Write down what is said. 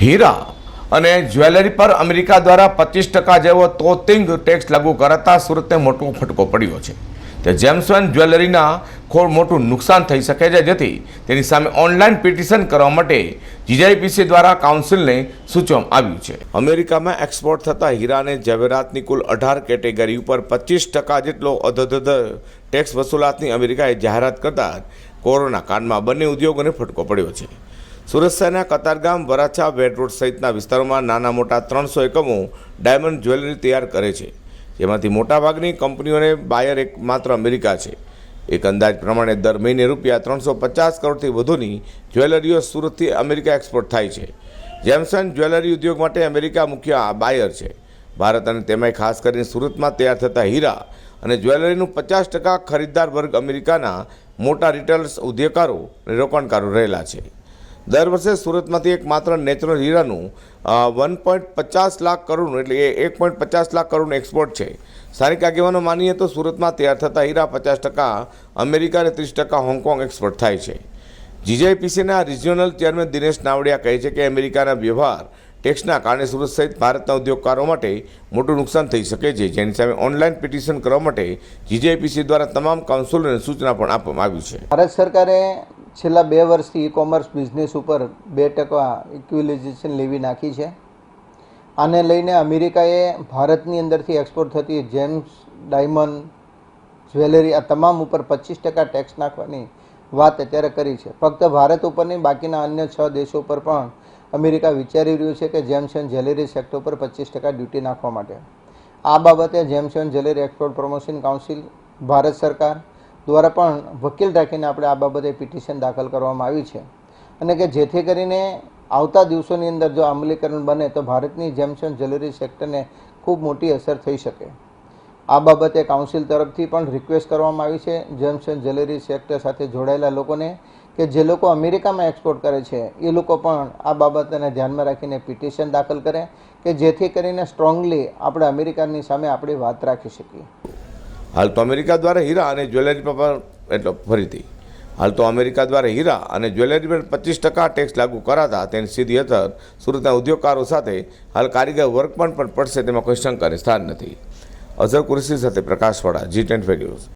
હીરા અને જ્વેલરી પર અમેરિકા દ્વારા પચીસ ટકા જેવો તોતિંગ ટેક્સ લાગુ કરાતા સુરતને મોટો ફટકો પડ્યો છે. તે જેમ્સન જ્વેલરીના ખોળ મોટું નુકસાન થઈ શકે છે, જેથી તેની સામે ઓનલાઈન પિટિશન કરવા માટે જીજાઈપીસી દ્વારા કાઉન્સિલને સૂચવવામાં આવ્યું છે. અમેરિકામાં એક્સપોર્ટ થતા હીરા અને જવેરાતની કુલ અઢાર કેટેગરી ઉપર પચીસ ટકા જેટલો અધધધ ટેક્સ વસૂલાતની અમેરિકાએ જાહેરાત કરતા કોરોના કાળમાં બંને ઉદ્યોગોને ફટકો પડ્યો છે. સુરત શહેરના કતારગામ વરાછા વેડ સહિતના વિસ્તારોમાં નાના મોટા ત્રણસો એકમો ડાયમંડ જ્વેલરી તૈયાર કરે છે. જેમાંથી મોટાભાગની કંપનીઓને બાયર એક માત્ર અમેરિકા છે. એક અંદાજ પ્રમાણે દર મહિને રૂપિયા ત્રણસો પચાસ કરોડથી વધુની જ્વેલરીઓ સુરતથી અમેરિકા એક્સપોર્ટ થાય છે. જેમસન જ્વેલરી ઉદ્યોગ માટે અમેરિકા મુખ્ય બાયર છે. ભારત અને તેમાંય ખાસ કરીને સુરતમાં તૈયાર થતા હીરા અને જ્વેલરીનું પચાસ ટકા ખરીદદાર વર્ગ અમેરિકાના મોટા રિટેલર્સ, ઉદ્યોગકારો અને રોકાણકારો રહેલા છે. દર વર્ષે સુરતમાંથી એક માત્ર નેચરલ હીરાનું વન પોઈન્ટ પચાસ લાખ કરોડનું, એટલે એ એક પોઈન્ટ પચાસ લાખ કરોડનું એક્સપોર્ટ છે. સ્થાનિક આગેવાનો માનીએ તો સુરતમાં તૈયાર થતા હીરા પચાસ ટકા, અમેરિકા અને ત્રીસ ટકા હોંગકોંગ એક્સપોર્ટ થાય છે. જીજેપીસીના રિજિયોનલ ચેરમેન દિનેશ નાવડિયા કહે છે કે અમેરિકાના વ્યવહાર ટેક્સના કારણે સુરત સહિત ભારતના ઉદ્યોગકારો માટે મોટું નુકસાન થઈ શકે છે. જેની સામે ઓનલાઈન પિટિશન કરવા માટે જીજેપીસી દ્વારા તમામ કાઉન્સિલોને સૂચના પણ આપવામાં આવી છે. ભારત સરકારે છેલ્લા બે વર્ષથી ઈ કોમર્સ બિઝનેસ ઉપર બે ટકા ઇક્વિલાઇઝેશન લેવી નાખી છે. આને લઈને અમેરિકાએ ભારતની અંદરથી એક્સપોર્ટ થતી જેમ્સ ડાયમંડ જ્વેલરી આ તમામ ઉપર પચીસ ટકા ટેક્સ નાખવાની વાત અત્યારે કરી છે. ફક્ત ભારત ઉપર નહીં બાકીના અન્ય છ દેશો પર પણ અમેરિકા વિચારી રહ્યું છે કે જેમ્સ એન્ડ જ્વેલરી સેક્ટર પર પચીસ ટકા ડ્યુટી નાખવા માટે. આ બાબતે gems and jewellery export promotion council Bharat સરકાર દ્વારા પણ વકીલ રાખીને આપણે આ બાબતે પિટિશન દાખલ કરવામાં આવી છે. અને કે જેથી કરીને આવતા દિવસોની અંદર જો અમલીકરણ બને તો ભારતની જેમ્સ એન્ડ જ્વેલરી સેક્ટરને ખૂબ મોટી અસર થઈ શકે. આ બાબતે કાઉન્સિલ તરફથી પણ રિક્વેસ્ટ કરવામાં આવી છે. જેમ્સ એન્ડ જ્વેલરી સેક્ટર સાથે જોડાયેલા લોકોને કે જે લોકો અમેરિકામાં એક્સપોર્ટ કરે છે, એ લોકો પણ આ બાબતને ધ્યાનમાં રાખીને પિટિશન દાખલ કરે કે જેથી કરીને સ્ટ્રોંગલી આપણે અમેરિકાની સામે આપણી વાત રાખી શકીએ. હાલ તો અમેરિકા દ્વારા હીરા અને જ્વેલરી પર એટલે ફરીથી, હાલ તો અમેરિકા દ્વારા હીરા અને જ્વેલરી પર પચીસ ટકા ટેક્સ લાગુ કરાતા તેની સીધી અસર સુરતના ઉદ્યોગકારો સાથે હાલ કારીગર વર્ક પણ પડશે તેમાં કોઈ શંકાને સ્થાન નથી. અઝર કુરશી સાથે પ્રકાશવાળા જી ટેન્ટ ન્યૂઝ